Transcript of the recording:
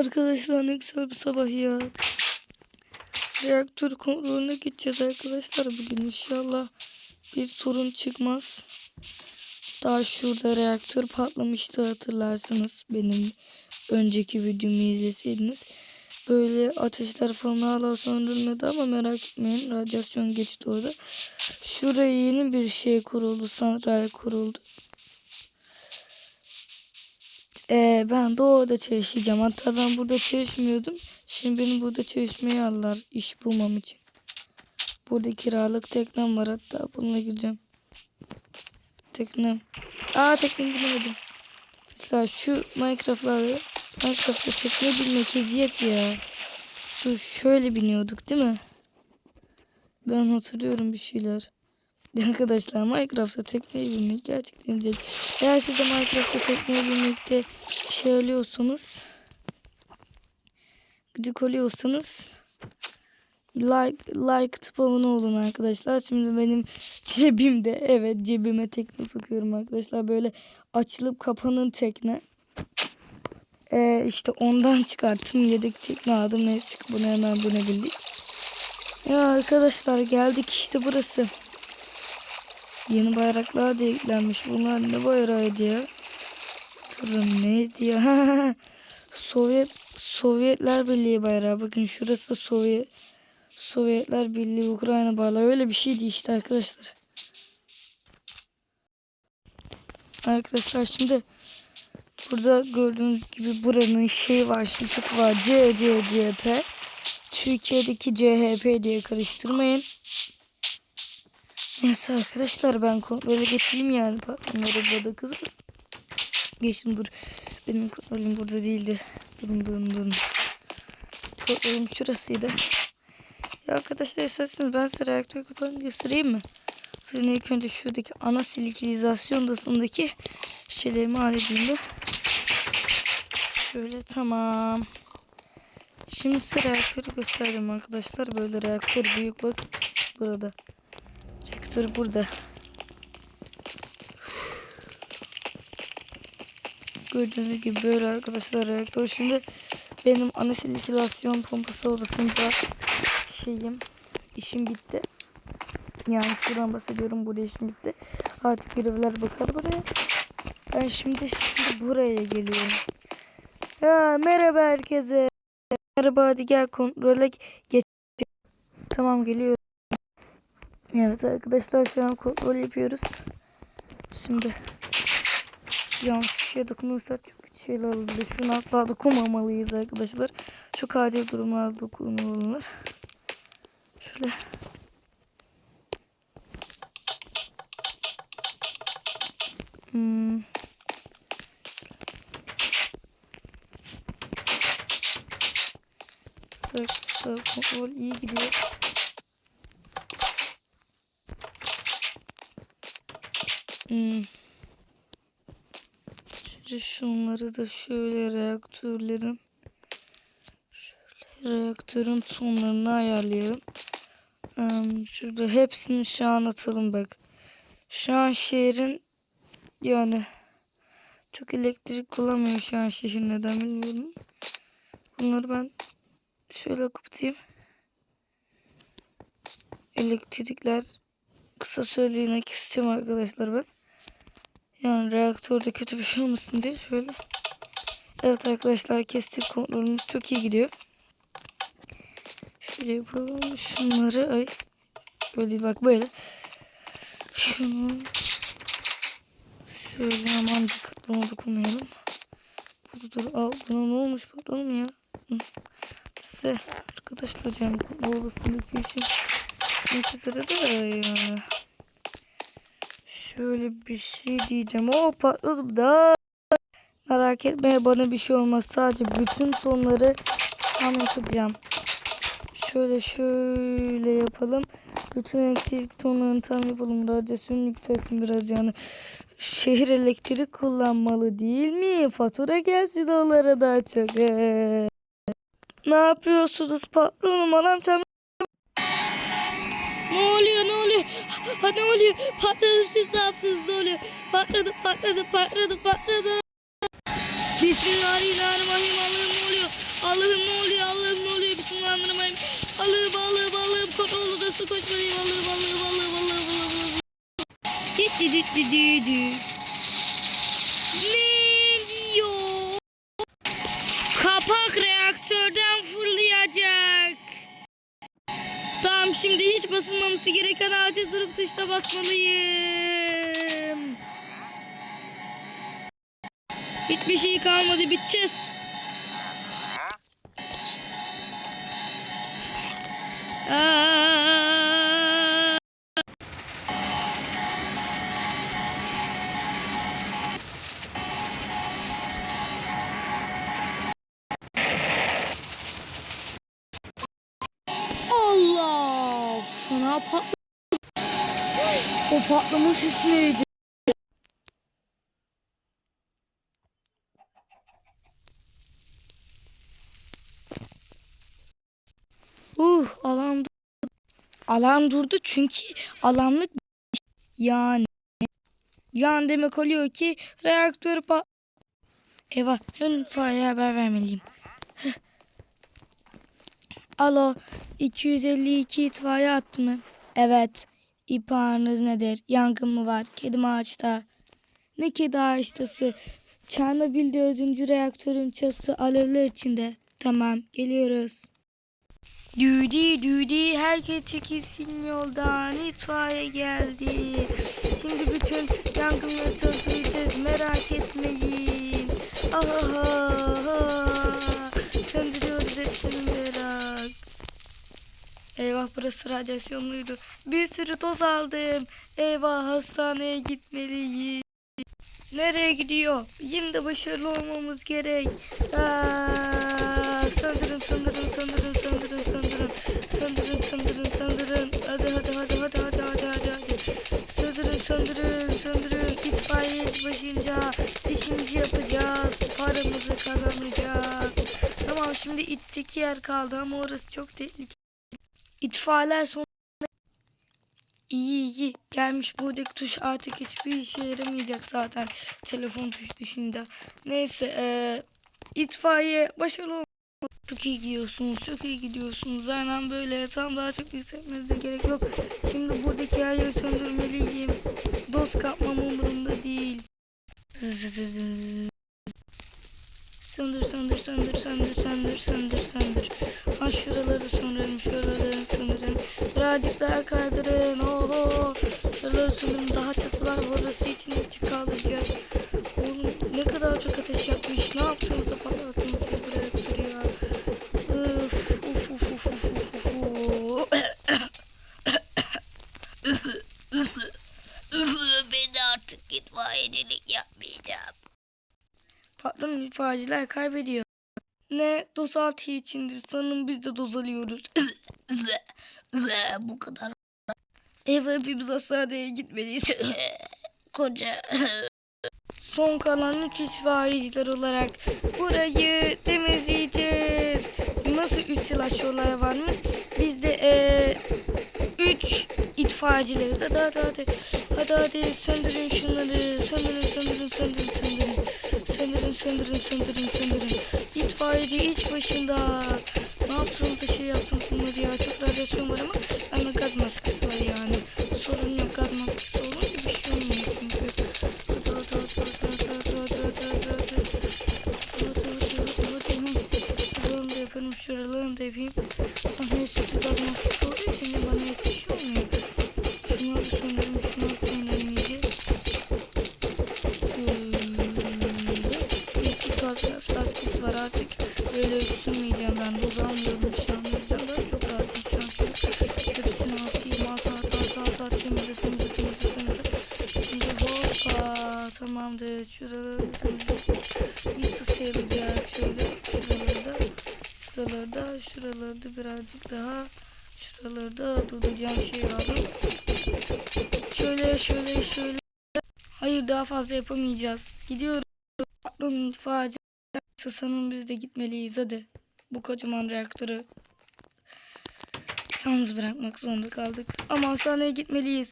Arkadaşlar ne güzel bir sabah ya. Reaktör kontrolüne gideceğiz arkadaşlar bugün inşallah bir sorun çıkmaz. Daha şurada reaktör patlamıştı hatırlarsınız benim önceki videomu izleseydiniz. Böyle ateşler falan hala söndürülmedi ama merak etmeyin radyasyon geçti orada. Şuraya yeni bir şey kuruldu santral kuruldu. Ee, ben de orada çalışacağım. Hatta ben burada çalışmıyordum. Şimdi beni burada çalışmaya aldılar iş bulmam için. Burada kiralık teknem var hatta bununla gireceğim. Teknem. Aa teknem bilemedim. Mesela şu Minecraft'larda Minecraft'ta tekne bilmek eziyet ya. Dur şöyle biniyorduk değil mi? Ben hatırlıyorum bir şeyler. Arkadaşlar Minecraft'ta tekneyi bilmek gerçekten zevk. Eğer siz de Minecraft'ta tekneyi bilmekte şey oluyorsanız gıcık oluyorsanız like like tıp olun arkadaşlar. Şimdi benim cebimde evet cebime tekne sokuyorum arkadaşlar. Böyle açılıp kapanın tekne. Ee, işte ondan çıkarttım. Yedek tekne aldım. Neyse bunu hemen binebildik. Ya arkadaşlar geldik işte burası. Yeni bayraklar da eklenmiş. Bunlar ne bayrağıydı ya? Hatırlamıyorum neydi ya? Sovyet Sovyetler Birliği bayrağı. Bakın şurası da Sovyet Sovyetler Birliği Ukrayna bayrağı. Öyle bir şeydi işte arkadaşlar. Arkadaşlar şimdi burada gördüğünüz gibi buranın şey var şirketi var. CCCP. Türkiye'deki CHP diye karıştırmayın. Neyse arkadaşlar ben kontrole getireyim yani patronları burada kızmaz. Geçin dur. Benim kontrolüm burada değildi. Durun durun durun. Kontrolüm şurasıydı. Ya arkadaşlar isterseniz ben size reaktör kapağını göstereyim mi? Sonra ilk önce şuradaki ana silikilizasyon odasındaki şeylerimi halledeyim de. Şöyle tamam. Şimdi size reaktörü göstereceğim arkadaşlar. Böyle reaktör büyük bak burada. Reaktör burada. Gördüğünüz gibi böyle arkadaşlar reaktör. Şimdi benim ana silikülasyon pompası odasında şeyim işim bitti. Yani şuradan bahsediyorum burada işim bitti. Artık görevler bakar buraya. Ben şimdi şimdi buraya geliyorum. Ya merhaba herkese. Merhaba hadi gel kontrole geç. Tamam geliyorum. Evet arkadaşlar şu an kontrol yapıyoruz. Şimdi yanlış bir şeye dokunursak çok şeyler olabilir. Şunu asla dokunmamalıyız arkadaşlar. Çok acil durumlar dokunulur. Şöyle. Hmm. Arkadaşlar kontrol iyi gidiyor. Hmm. Şimdi şunları da şöyle reaktörlerin şöyle reaktörün tonlarını ayarlayalım. Hmm, şurada hepsini şu an atalım bak. Şu an şehrin yani çok elektrik kullanmıyor şu an şehir neden bilmiyorum. Bunları ben şöyle kapatayım. Elektrikler kısa süreliğine keseceğim arkadaşlar ben. Yani reaktörde kötü bir şey olmasın diye şöyle. Evet arkadaşlar kestik kontrolümüz çok iyi gidiyor. Şöyle yapalım şunları ay böyle bak böyle. Şunu şöyle aman dikkatli ona dokunmayalım. Dur dur aa, buna ne olmuş patronum ya. Size arkadaşlar canım bu odasındaki işim ne üzere de yani. Şöyle bir şey diyeceğim. O patladım da. Merak etme bana bir şey olmaz. Sadece bütün tonları tam yapacağım. Şöyle şöyle yapalım. Bütün elektrik tonlarını tam yapalım. Radyasyon yükselsin biraz yani. Şehir elektrik kullanmalı değil mi? Fatura gelsin onlara daha çok. Ee. Ne yapıyorsunuz patronum? Anam tam ne oluyor ne? Ha ne oluyor? Patladım siz ne yaptınız ne oluyor? Patladım patladım patladım patladım. Bismillahirrahmanirrahim Allah'ım ne oluyor? Allah'ım ne oluyor Allah'ım ne oluyor Bismillahirrahmanirrahim. Allah'ım Allah'ım Allah'ım kontrol odasına koşmalıyım Allah'ım Allah'ım Allah'ım Allah'ım Allah'ım. Dit dit dit dit dit. Ne diyor? Kapak reaktörden şimdi hiç basılmaması gereken acil durup tuşta basmalıyım. Hiçbir şey kalmadı biteceğiz. Fena patladı. O patlama sesi neydi? Uh, alarm durdu. Alarm durdu çünkü alarmlık yani yani demek oluyor ki reaktör pat Eyvah hemen itfaiyeye haber vermeliyim. Alo 252 itfaiye attı mı? Evet. İhbarınız nedir? Yangın mı var? Kedim ağaçta. Ne kedi ağaçtası? Çernobil 4. reaktörün çatısı alevler içinde. Tamam geliyoruz. Düdü düdü herkes çekilsin yoldan itfaiye geldi. Şimdi bütün yangınları söndüreceğiz merak etmeyin. Aha, söndürüyoruz hepsini. Eyvah burası radyasyonluydu. Bir sürü doz aldım. Eyvah hastaneye gitmeliyim. Nereye gidiyor? Yine de başarılı olmamız gerek. Aa, söndürün, söndürün, söndürün, söndürün, söndürün. Söndürün, söndürün, söndürün. Hadi, hadi, hadi, hadi, hadi, hadi, hadi, hadi. Söndürün, söndürün, söndürün. İtfaiye başınca işimizi yapacağız. Paramızı kazanacağız. Tamam şimdi itteki yer kaldı ama orası çok tehlikeli. İtfaiyeler son İyi iyi. Gelmiş buradaki tuş artık hiçbir işe yaramayacak zaten. Telefon tuş dışında. Neyse eee itfaiye başarılı olun. Çok iyi gidiyorsunuz. Çok iyi gidiyorsunuz. Aynen böyle. Tam daha çok yükseltmenize gerek yok. Şimdi buradaki her söndürmeliyim. Dost kapmam umurumda değil. Söndür söndür söndür söndür söndür söndür söndür. Ha şuraları söndürün şuraları söndürün. Birazcık daha kaydırın. Oho. Şuraları söndürün. Daha çatılar var. Orası için açık kaldıracağız. Oğlum ne kadar çok ateş yapmış. Ne yaptınız da patlattınız siz bu reaktörü ya. Üf, uf uf uf uf uf uf. ben artık itfaiyecilik yapmayacağım. İtfaiyeciler kaybediyor. Ne? Doz altı içindir. Sanırım biz de doz alıyoruz. Ve, ve bu kadar Eve hepimiz hastaneye gitmeliyiz. koca. Son kalan üç itfaiyeciler olarak burayı temizleyeceğiz. Nasıl üç silahşı olay varmış? Biz de eee üç itfaiyecileriz. Hadi hadi hadi. Hadi hadi söndürün şunları. Söndürün söndürün söndürün söndürün. Söndürün söndürün söndürün söndürün. İtfaiyeci iç başında. Ne yaptınız da şey yaptınız bunları ya. Çok radyasyon var ama bende gaz maskesi var yani. Sorun yok gaz maskesi Birazcık daha. Şuralarda duracağım şey aldım. Şöyle şöyle şöyle. Hayır daha fazla yapamayacağız. Gidiyoruz. Patron itfaiyeci. Sanırım biz de gitmeliyiz hadi. Bu kocaman reaktörü yalnız bırakmak zorunda kaldık. Ama hastaneye gitmeliyiz.